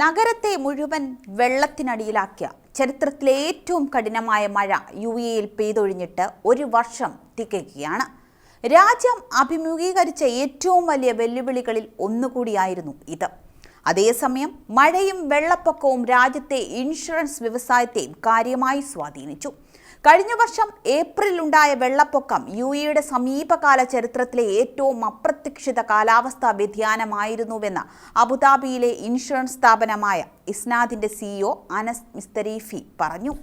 നഗരത്തെ മുഴുവൻ വെള്ളത്തിനടിയിലാക്കിയ ചരിത്രത്തിലെ ഏറ്റവും കഠിനമായ മഴ യു എയിൽ പെയ്തൊഴിഞ്ഞിട്ട് ഒരു വർഷം തികയ്ക്കുകയാണ് രാജ്യം അഭിമുഖീകരിച്ച ഏറ്റവും വലിയ വെല്ലുവിളികളിൽ ഒന്നുകൂടിയായിരുന്നു ഇത്. അതേസമയം മഴയും വെള്ളപ്പൊക്കവും രാജ്യത്തെ ഇൻഷുറൻസ് വ്യവസായത്തെയും കാര്യമായി സ്വാധീനിച്ചു. കഴിഞ്ഞ വർഷം ഏപ്രിലുണ്ടായ വെള്ളപ്പൊക്കം യു എയുടെ സമീപകാല ചരിത്രത്തിലെ ഏറ്റവും അപ്രതീക്ഷിത കാലാവസ്ഥാ വ്യതിയാനമായിരുന്നുവെന്ന് അബുദാബിയിലെ ഇൻഷുറൻസ് സ്ഥാപനമായ ഇസ്നാദിന്റെ സിഇഒ അനസ് മിസ്തരീഫി പറഞ്ഞു.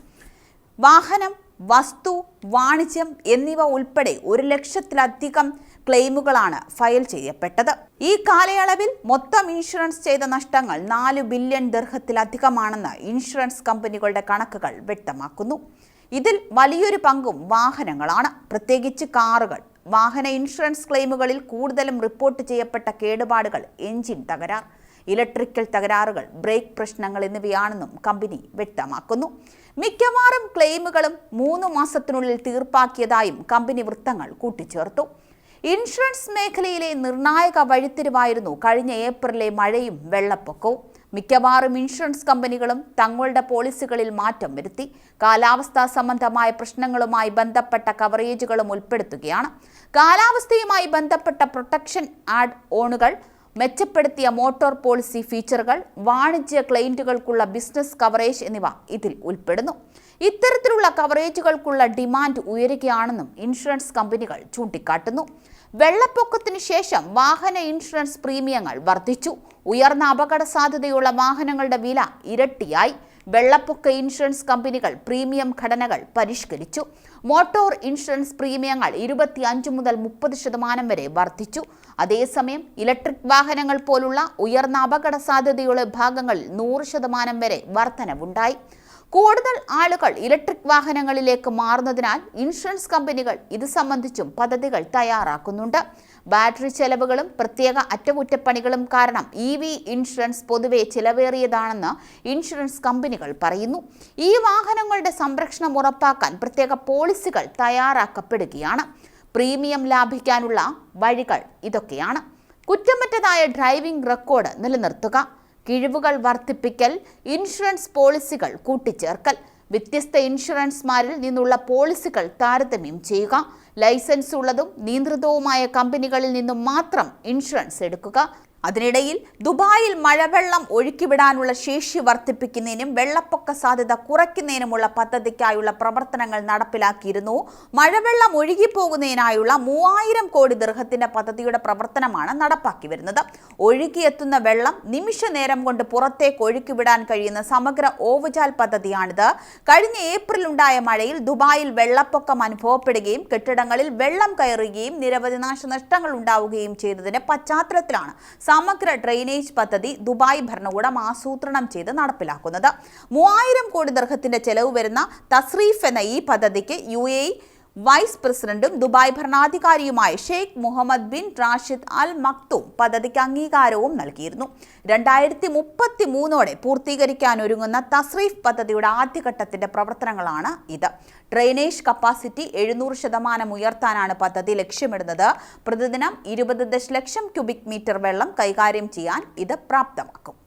വാഹനം വസ്തു വാണിജ്യം എന്നിവ ഉൾപ്പെടെ ഒരു ലക്ഷത്തിലധികം ക്ലെയിമുകളാണ് ഫയൽ ചെയ്യപ്പെട്ടത്. ഈ കാലയളവിൽ മൊത്തം ഇൻഷുറൻസ് ചെയ്ത നഷ്ടങ്ങൾ നാല് ബില്യൺ ദീർഘത്തിലധികമാണെന്ന് ഇൻഷുറൻസ് കമ്പനികളുടെ കണക്കുകൾ വ്യക്തമാക്കുന്നു. ഇതിൽ വലിയൊരു പങ്കും വാഹനങ്ങളാണ്. പ്രത്യേകിച്ച് കാറുകൾ. വാഹന ഇൻഷുറൻസ് ക്ലെയിമുകളിൽ കൂടുതലും റിപ്പോർട്ട് ചെയ്യപ്പെട്ട കേടുപാടുകൾ എഞ്ചിൻ തകരാർ ഇലക്ട്രിക്കൽ തകരാറുകൾ ബ്രേക്ക് പ്രശ്നങ്ങൾ എന്നിവയാണെന്നും കമ്പനി വ്യക്തമാക്കുന്നു. മിക്കവാറും ക്ലെയിമുകളും മൂന്ന് മാസത്തിനുള്ളിൽ തീർപ്പാക്കിയതായും കമ്പനി വൃത്തങ്ങൾ കൂട്ടിച്ചേർത്തു. ഇൻഷുറൻസ് മേഖലയിലെ നിർണായക വഴിത്തിരിവായിരുന്നു കഴിഞ്ഞ ഏപ്രിലെ മഴയും വെള്ളപ്പൊക്കവും. മിക്കവാറും ഇൻഷുറൻസ് കമ്പനികളും തങ്ങളുടെ പോളിസികളിൽ മാറ്റം വരുത്തി കാലാവസ്ഥാ സംബന്ധമായ പ്രശ്നങ്ങളുമായി ബന്ധപ്പെട്ട കവറേജുകളും ഉൾപ്പെടുത്തുകയാണ്. കാലാവസ്ഥയുമായി ബന്ധപ്പെട്ട പ്രൊട്ടക്ഷൻ ആഡ് ഓണുകൾ മെച്ചപ്പെടുത്തിയ മോട്ടോർ പോളിസി ഫീച്ചറുകൾ വാണിജ്യ ക്ലയന്റുകൾക്കുള്ള ബിസിനസ് കവറേജ് എന്നിവ ഇതിൽ ഉൾപ്പെടുന്നു. ഇത്തരത്തിലുള്ള കവറേജുകൾക്കുള്ള ഡിമാൻഡ് ഉയരുകയാണെന്നും ഇൻഷുറൻസ് കമ്പനികൾ ചൂണ്ടിക്കാട്ടുന്നു. വെള്ളപ്പൊക്കത്തിന് ശേഷം വാഹന ഇൻഷുറൻസ് പ്രീമിയങ്ങൾ വർദ്ധിച്ചു. ഉയർന്ന അപകട സാധ്യതയുള്ള വാഹനങ്ങളുടെ വില ഇരട്ടിയായി. വെള്ളപ്പൊക്ക ഇൻഷുറൻസ് കമ്പനികൾ പ്രീമിയം ഘടനകൾ പരിഷ്കരിച്ചു. മോട്ടോർ ഇൻഷുറൻസ് പ്രീമിയങ്ങൾ ഇരുപത്തിയഞ്ച് മുതൽ മുപ്പത് ശതമാനം വരെ വർദ്ധിച്ചു. അതേസമയം ഇലക്ട്രിക് വാഹനങ്ങൾ പോലുള്ള ഉയർന്ന അപകട സാധ്യതയുള്ള ഭാഗങ്ങളിൽ നൂറ് ശതമാനം വരെ വർധനവുണ്ടായി. കൂടുതൽ ആളുകൾ ഇലക്ട്രിക് വാഹനങ്ങളിലേക്ക് മാറുന്നതിനാൽ ഇൻഷുറൻസ് കമ്പനികൾ ഇത് സംബന്ധിച്ചും പദ്ധതികൾ തയ്യാറാക്കുന്നുണ്ട്. ബാറ്ററി ചെലവുകളും പ്രത്യേക അറ്റകുറ്റപ്പണികളും കാരണം ഇ വി ഇൻഷുറൻസ് പൊതുവെ ചിലവേറിയതാണെന്ന് ഇൻഷുറൻസ് കമ്പനികൾ പറയുന്നു. ഈ വാഹനങ്ങളുടെ സംരക്ഷണം ഉറപ്പാക്കാൻ പ്രത്യേക പോളിസികൾ തയ്യാറാക്കപ്പെടുകയാണ്. പ്രീമിയം ലാഭിക്കാനുള്ള വഴികൾ ഇതൊക്കെയാണ്. കുറ്റമറ്റതായ ഡ്രൈവിംഗ് റെക്കോർഡ് നിലനിർത്തുക. കിഴിവുകൾ വർദ്ധിപ്പിക്കൽ ഇൻഷുറൻസ് പോളിസികൾ കൂട്ടിച്ചേർക്കൽ. വ്യത്യസ്ത ഇൻഷുറൻസ്മാരിൽ നിന്നുള്ള പോളിസികൾ താരതമ്യം ചെയ്യുക. ലൈസൻസ് ഉള്ളതും നിയന്ത്രിതവുമായ കമ്പനികളിൽ നിന്നും മാത്രം ഇൻഷുറൻസ് എടുക്കുക. അതിനിടയിൽ ദുബായിൽ മഴവെള്ളം ഒഴുക്കിവിടാനുള്ള ശേഷി വർദ്ധിപ്പിക്കുന്നതിനും വെള്ളപ്പൊക്ക സാധ്യത കുറയ്ക്കുന്നതിനുമുള്ള പദ്ധതിക്കായുള്ള പ്രവർത്തനങ്ങൾ നടപ്പിലാക്കിയിരുന്നു. മഴവെള്ളം ഒഴുകിപ്പോകുന്നതിനായുള്ള മൂവായിരം കോടി ദീർഘത്തിന്റെ പദ്ധതിയുടെ പ്രവർത്തനമാണ് നടപ്പാക്കി വരുന്നത്. ഒഴുകിയെത്തുന്ന വെള്ളം നിമിഷ നേരം കൊണ്ട് പുറത്തേക്ക് ഒഴുക്കിവിടാൻ കഴിയുന്ന സമഗ്ര ഓവുചാൽ പദ്ധതിയാണിത്. കഴിഞ്ഞ ഏപ്രിൽ ഉണ്ടായ മഴയിൽ ദുബായിൽ വെള്ളപ്പൊക്കം അനുഭവപ്പെടുകയും കെട്ടിടങ്ങളിൽ വെള്ളം കയറുകയും നിരവധി നാശനഷ്ടങ്ങൾ ഉണ്ടാവുകയും ചെയ്തതിന്റെ പശ്ചാത്തലത്തിലാണ് സമഗ്ര ഡ്രെയിനേജ് പദ്ധതി ദുബായ് ഭരണകൂടം ആസൂത്രണം ചെയ്ത് നടപ്പിലാക്കുന്നത്. മൂവായിരം കോടി ദർഹത്തിന്റെ ചെലവ് വരുന്ന തസ്രീഫ് എന്ന ഈ പദ്ധതിക്ക് യു എ വൈസ് പ്രസിഡന്റും Dubai ഭരണാധികാരിയുമായ Sheikh Mohammed bin Rashid Al Maktoum പദ്ധതിക്ക് അംഗീകാരവും നൽകിയിരുന്നു. രണ്ടായിരത്തി മുപ്പത്തി മൂന്നോടെ പൂർത്തീകരിക്കാൻ ഒരുങ്ങുന്ന തസ്രീഫ് പദ്ധതിയുടെ ആദ്യഘട്ടത്തിന്റെ പ്രവർത്തനങ്ങളാണ് ഇത്. ഡ്രെയിനേജ് കപ്പാസിറ്റി എഴുന്നൂറ് ശതമാനം ഉയർത്താനാണ് പദ്ധതി ലക്ഷ്യമിടുന്നത്. പ്രതിദിനം ഇരുപത് ദശലക്ഷം ക്യൂബിക് മീറ്റർ വെള്ളം കൈകാര്യം ചെയ്യാൻ ഇത് പ്രാപ്തമാക്കും.